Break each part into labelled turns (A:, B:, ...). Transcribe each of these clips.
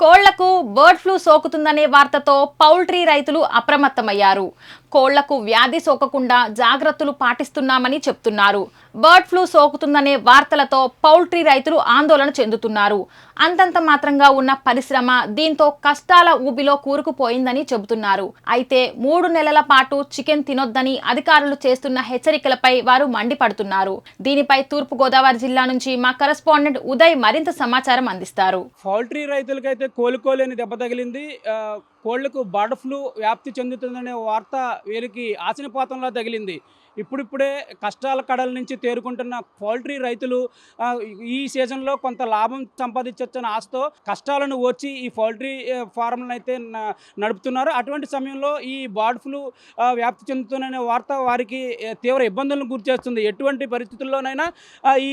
A: కోళ్ళకు bird flu సోకుతుందనే వార్తతో పౌల్ట్రీ రైతులు అప్రమత్తమయ్యారు. కోళ్ళకు వ్యాధి సోకకుండా జాగ్రత్తలు పాటిస్తున్నామని చెప్తున్నారు. బర్డ్ ఫ్లూ సోకుతుందనే వార్తలతో పౌల్ట్రీ రైతులు ఆందోళన చెందుతున్నారు. అంతంత మాత్రంగా ఉన్న పరిశ్రమ దీంతో కష్టాల ఊబిలో కూరుకుపోయిందని చెబుతున్నారు. అయితే మూడు నెలల పాటు చికెన్ తినొద్దని అధికారులు చేస్తున్న హెచ్చరికలపై వారు మండిపడుతున్నారు. దీనిపై తూర్పు గోదావరి జిల్లా నుంచి మా కరెస్పాండెంట్ ఉదయ్ మరింత సమాచారం అందిస్తారు.
B: పౌల్ట్రీ రైతులకైతే కోలుకోలేని దెబ్బ తగిలింది. ఆ, కోళ్ళకు బర్డ్ ఫ్లూ వ్యాప్తి చెందుతుందనే వార్త వీరికి ఆశనపాతంలో తగిలింది. ఇప్పుడిప్పుడే కష్టాల కడల నుంచి తేరుకుంటున్న పౌల్ట్రీ రైతులు ఈ సీజన్లో కొంత లాభం సంపాదించవచ్చని ఆశతో కష్టాలను ఓర్చి ఈ పౌల్ట్రీ ఫారంలను అయితే న- నడుపుతున్నారు. అటువంటి సమయంలో ఈ బర్డ్ ఫ్లూ వ్యాప్తి చెందుతుందనే వార్త వారికి తీవ్ర ఇబ్బందులను గురిచేస్తుంది ఎటువంటి పరిస్థితుల్లోనైనా ఈ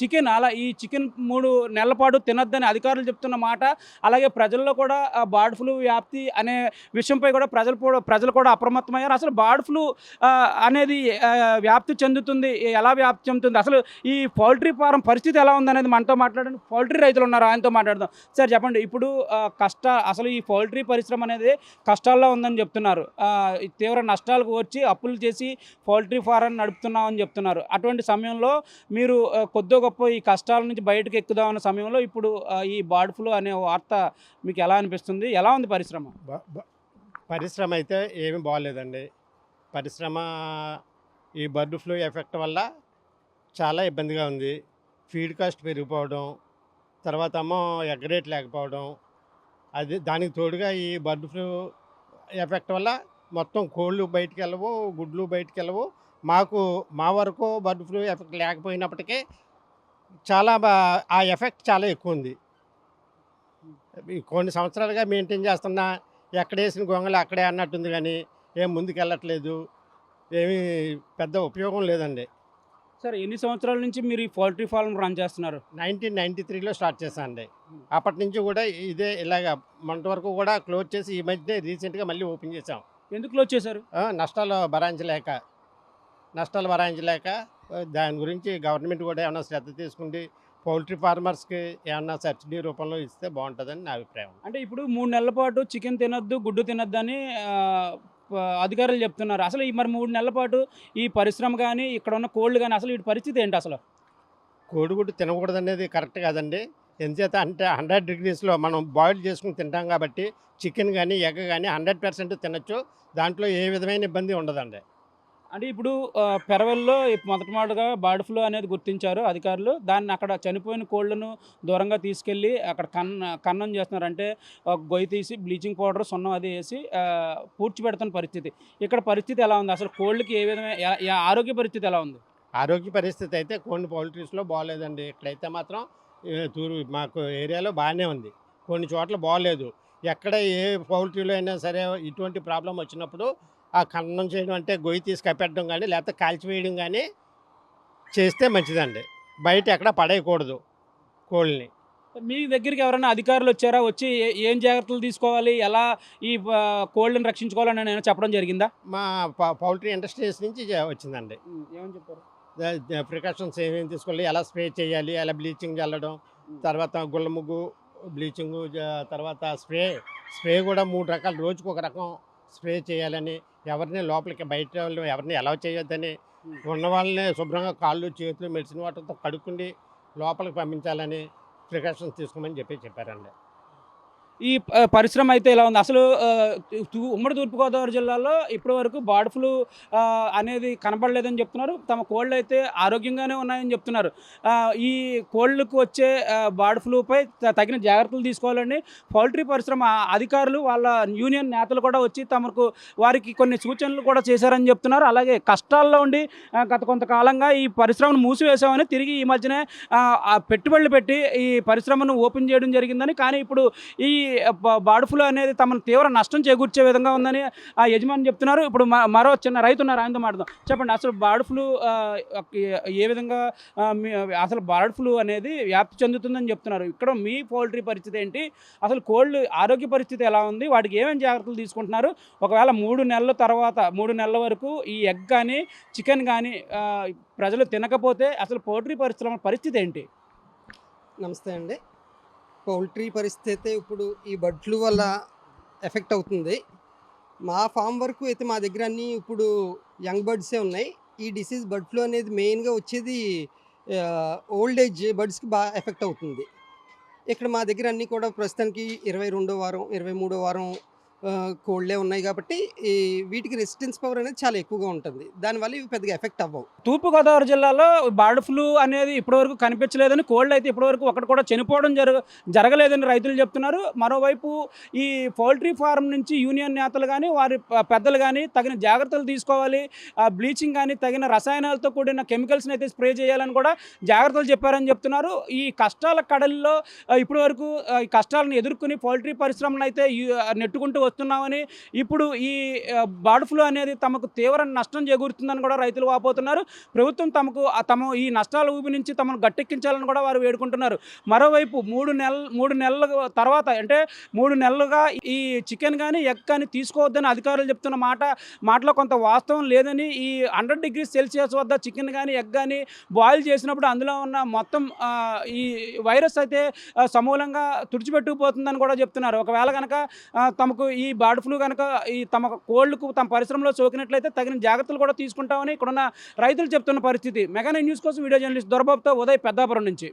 B: చికెన్ అలా ఈ చికెన్ మూడు నెలల పాటు తినొద్దని అధికారులు చెప్తున్న మాట. అలాగే ప్రజల్లో కూడా బర్డ్ ఫ్లూ వ్యాప్తి అనే విషయంపై కూడా ప్రజలు కూడా ప్రజలు కూడా అప్రమత్తమయ్యారు. అసలు బర్డ్ ఫ్లూ అనేది వ్యాప్తి చెందుతుంది. ఎలా వ్యాప్తి చెందుతుంది? అసలు ఈ పౌల్ట్రీ ఫారం పరిస్థితి ఎలా ఉందనేది మనతో మాట్లాడండి. పౌల్ట్రీ రైతులు ఉన్నారు ఆయనతో మాట్లాడదాం. సార్ చెప్పండి. ఇప్పుడు కష్ట అసలు ఈ పౌల్ట్రీ పరిశ్రమ అనేది కష్టాల్లో ఉందని చెప్తున్నారు. తీవ్ర నష్టాలకు వచ్చి అప్పులు చేసి పౌల్ట్రీ ఫారం నడుపుతున్నామని చెప్తున్నారు. అటువంటి సమయంలో మీరు ఆ, కొద్దో గొప్ప ఈ కష్టాల నుంచి బయటకు ఎక్కుదామన్న సమయంలో ఇప్పుడు ఈ బర్డ్ ఫ్లూ అనే వార్త మీకు ఎలా అనిపిస్తుంది? ఎలా ఉంది పరిశ్రమ?
C: బ- బ- పరిశ్రమ అయితే ఏమీ బాగలేదండి. పరిశ్రమ ఈ బర్డ్ ఫ్లూ ఎఫెక్ట్ వల్ల చాలా ఇబ్బందిగా ఉంది. ఫీడ్ కాస్ట్ పెరిగిపోవడం తర్వాత ఏమో ఎగ్ రేట్ లేకపోవడం అది దానికి తోడుగా ఈ బర్డ్ ఫ్లూ ఎఫెక్ట్ వల్ల మొత్తం కోళ్ళు బయటికి వెళ్ళవు గుడ్లు బయటికి వెళ్ళవు. మాకు మా వరకు బర్డ్ ఫ్లూ ఎఫెక్ట్ లేకపోయినప్పటికీ చాలా ఆ ఎఫెక్ట్ చాలా ఎక్కువ ఉంది. కొన్ని సంవత్సరాలుగా మెయింటైన్ చేస్తున్నా ఎక్కడ వేసిన గొంగలు అక్కడే అన్నట్టుంది కానీ ఏం ముందుకు వెళ్ళట్లేదు ఏమీ పెద్ద ఉపయోగం లేదండి.
B: సార్ ఎన్ని సంవత్సరాల నుంచి మీరు ఈ పౌల్ట్రీ ఫార్మ్ రన్ చేస్తున్నారు?
C: నైన్టీన్ నైంటీ త్రీలో స్టార్ట్ చేశానండి. అప్పటి నుంచి కూడా ఇదే ఇలాగ మొన్నటి వరకు కూడా క్లోజ్ చేసి ఈ మధ్య రీసెంట్గా మళ్ళీ ఓపెన్ చేసాం
B: ఎందుకు వచ్చేసారు
C: ఆ, నష్టాలు భరాయించలేక. నష్టాలు భరాయించలేక దాని గురించి గవర్నమెంట్ కూడా ఏమైనా శ్రద్ధ తీసుకుండి పౌల్ట్రీ ఫార్మర్స్కి ఏమన్నా సబ్సిడీ రూపంలో ఇస్తే బాగుంటుందని నా అభిప్రాయం.
B: అంటే ఇప్పుడు మూడు నెలల పాటు చికెన్ తినొద్దు గుడ్డు తినొద్దు అని అధికారులు చెప్తున్నారు. అసలు ఈ మరి మూడు నెలల పాటు ఈ పరిశ్రమ కానీ ఇక్కడ ఉన్న కోళ్ళు కానీ అసలు వీటి పరిస్థితి ఏంటి అసలు?
C: కోడిగుడ్డు తినకూడదు అనేది కరెక్ట్ కాదండి. ఎందుచేత అంటే హండ్రెడ్ డిగ్రీస్లో మనం బాయిల్ చేసుకుని తింటాం కాబట్టి చికెన్ కానీ ఎగ్ కానీ హండ్రెడ్ పర్సెంట్ తినచ్చు. దాంట్లో ఏ విధమైన ఇబ్బంది ఉండదండి.
B: అంటే ఇప్పుడు పెరవల్లో మొదటి మాటగా బర్డ్ ఫ్లూ అనేది గుర్తించారు అధికారులు. దాన్ని అక్కడ చనిపోయిన కోళ్ళను దూరంగా తీసుకెళ్ళి అక్కడ కన్న కన్నం చేస్తున్నారు అంటే గొయ్యి తీసి బ్లీచింగ్ పౌడర్ సున్నం అది వేసి పూడ్చిపెడుతున్న పరిస్థితి. ఇక్కడ పరిస్థితి ఎలా ఉంది? అసలు కోళ్ళకి ఏ విధమైన ఆరోగ్య పరిస్థితి ఎలా ఉంది?
C: ఆరోగ్య పరిస్థితి అయితే కొన్ని పౌల్ట్రీస్లో బాగాలేదండి. ఇక్కడైతే మాత్రం తూరు మాకు ఏరియాలో బాగానే ఉంది. కొన్ని చోట్ల బాగాలేదు. ఎక్కడ ఏ పౌల్ట్రీలో అయినా సరే ఇటువంటి ప్రాబ్లం వచ్చినప్పుడు ఆ ఖననం చేయడం అంటే గొయ్యి తీసి కప్పెట్టడం కానీ లేకపోతే కాల్చివేయడం కానీ చేస్తే మంచిదండి. బయట ఎక్కడ పడేయకూడదు కోళ్ళని.
B: మీ దగ్గరికి ఎవరైనా అధికారులు వచ్చారా? వచ్చి ఏ- జాగ్రత్తలు తీసుకోవాలి? ఎలా ఈ కోళ్ళని రక్షించుకోవాలని నేను చెప్పడం జరిగిందా?
C: మా పౌల్ట్రీ ఇండస్ట్రీస్ నుంచి వచ్చిందండి.
B: ఏమని చెప్పారు?
C: ప్రికాషన్స్ ఏమేమి తీసుకోవాలి? ఎలా స్ప్రే చేయాలి? ఎలా బ్లీచింగ్ చల్లడం? తర్వాత గుళ్ళ ముగ్గు బ్లీచింగ్ తర్వాత స్ప్రే స్ప్రే కూడా మూడు రకాలు. రోజుకు ఒక రకం స్ప్రే చేయాలని ఎవరిని లోపలికి బయట వాళ్ళు ఎవరిని ఎలా చేయొద్దని ఉన్న వాళ్ళని శుభ్రంగా కాళ్ళు చేతులు మెడిసిన్ వాటర్తో కడుక్కుండి లోపలికి పంపించాలని ప్రికాషన్స్ తీసుకోమని చెప్పి చెప్పారండి.
B: ఈ పరిశ్రమ అయితే ఇలా ఉంది? అసలు తూ- ఉమ్మడి తూర్పుగోదావరి జిల్లాలో ఇప్పటి వరకు బర్డ్ ఫ్లూ అనేది కనబడలేదని చెప్తున్నారు. తమ కోళ్ళు అయితే ఆరోగ్యంగానే ఉన్నాయని చెప్తున్నారు. ఈ కోళ్ళకు వచ్చే బర్డ్ ఫ్లూపై త- తగిన జాగ్రత్తలు తీసుకోవాలని పౌల్ట్రీ పరిశ్రమ అధికారులు వాళ్ళ యూనియన్ నేతలు కూడా వచ్చి తమకు వారికి కొన్ని సూచనలు కూడా చేశారని చెప్తున్నారు. అలాగే కష్టాల్లో ఉండి గత కొంతకాలంగా ఈ పరిశ్రమను మూసివేశామని తిరిగి ఈ మధ్యనే పెట్టుబడులు పెట్టి ఈ పరిశ్రమను ఓపెన్ చేయడం జరిగిందని. కానీ ఇప్పుడు ఈ బ- ఫ్లూ అనేది తమను తీవ్ర నష్టం చేకూర్చే విధంగా ఉందని ఆ యజమాని చెప్తున్నారు. ఇప్పుడు మ- మరో చిన్న రైతు ఉన్నారు. ఆయనతో మాట్లాడదాం. చెప్పండి అసలు బర్డ్ ఫ్లూ ఏ- విధంగా అసలు బర్డ్ ఫ్లూ అనేది వ్యాప్తి చెందుతుందని చెప్తున్నారు. ఇక్కడ మీ పౌల్ట్రీ పరిస్థితి ఏంటి? అసలు కోళ్ళు ఆరోగ్య పరిస్థితి ఎలా ఉంది? వాటికి ఏమేమి జాగ్రత్తలు తీసుకుంటున్నారు? ఒకవేళ మూడు నెలల తర్వాత మూడు నెలల వరకు ఈ ఎగ్ కానీ చికెన్ కానీ ప్రజలు తినకపోతే అసలు పౌల్ట్రీ పరిశ్రమ పరిస్థితి ఏంటి?
D: నమస్తే అండి. పౌల్ట్రీ పరిస్థితి అయితే ఇప్పుడు ఈ బర్డ్ ఫ్లూ వల్ల ఎఫెక్ట్ అవుతుంది. మా ఫామ్ వరకు అయితే మా దగ్గర అన్నీ ఇప్పుడు యంగ్ బర్డ్సే ఉన్నాయి. ఈ డిసీజ్ బర్డ్ ఫ్లూ అనేది మెయిన్గా వచ్చేది ఓల్డ్ ఏజ్ బర్డ్స్కి బాగా ఎఫెక్ట్ అవుతుంది. ఇక్కడ మా దగ్గర అన్నీ కూడా ప్రస్తుతానికి ఇరవై రెండో వారం ఇరవై మూడో వారం కోల్డ్లే ఉన్నాయి కాబట్టి ఈ వీటికి రెసిస్టెన్స్ పవర్ అనేది చాలా ఎక్కువగా ఉంటుంది. దానివల్ల ఇవి పెద్దగా ఎఫెక్ట్ అవ్వవు.
B: తూర్పుగోదావరి జిల్లాలో బర్డ్ ఫ్లూ అనేది ఇప్పటివరకు కనిపించలేదని కోళ్ళు అయితే ఇప్పటివరకు ఒకటి కూడా చనిపోవడం జరగ జరగలేదని రైతులు చెప్తున్నారు. మరోవైపు ఈ పౌల్ట్రీ ఫారం నుంచి యూనియన్ నేతలు కానీ వారి పెద్దలు కానీ తగిన జాగ్రత్తలు తీసుకోవాలి. బ్లీచింగ్ కానీ తగిన రసాయనాలతో కూడిన కెమికల్స్ని అయితే స్ప్రే చేయాలని కూడా జాగ్రత్తలు చెప్పారని చెప్తున్నారు. ఈ కష్టాల కడల్లో ఇప్పటివరకు ఈ కష్టాలను ఎదుర్కొని పౌల్ట్రీ పరిశ్రమను అయితే నెట్టుకుంటూ వస్తున్నామని ఇప్పుడు ఈ బర్డ్ ఫ్లూ అనేది తమకు తీవ్ర నష్టం చేకూరుతుందని కూడా రైతులు వాపోతున్నారు. ప్రభుత్వం తమకు ఆ తమ ఈ నష్టాల ఊపి నుంచి తమను గట్టెక్కించాలని కూడా వారు వేడుకుంటున్నారు. మరోవైపు మూడు నెల మూడు నెలల తర్వాత అంటే మూడు నెలలుగా ఈ చికెన్ కానీ ఎగ్ కానీ తీసుకోవద్దని అధికారులు చెప్తున్న మాట మాటలో కొంత వాస్తవం లేదని ఈ హండ్రెడ్ డిగ్రీ సెల్సియస్ వద్ద చికెన్ కానీ ఎగ్ కానీ బాయిల్ చేసినప్పుడు అందులో ఉన్న మొత్తం ఈ వైరస్ అయితే సమూలంగా తుడిచిపెట్టుకుపోతుందని కూడా చెప్తున్నారు. ఒకవేళ కనుక తమకు తమకు ఈ బర్డ్ ఫ్లూ కనుక ఈ తమ కోళ్ళకు తమ పరిశ్రమలో సోకినట్లయితే తగిన జాగ్రత్తలు కూడా తీసుకుంటామని ఇక్కడున్న రైతులు చెప్తున్న పరిస్థితి. మెగానే న్యూస్ కోసం వీడియో జర్నలిస్ట్ దొరబాబుతో ఉదయ్ పెద్దాపురం నుంచి.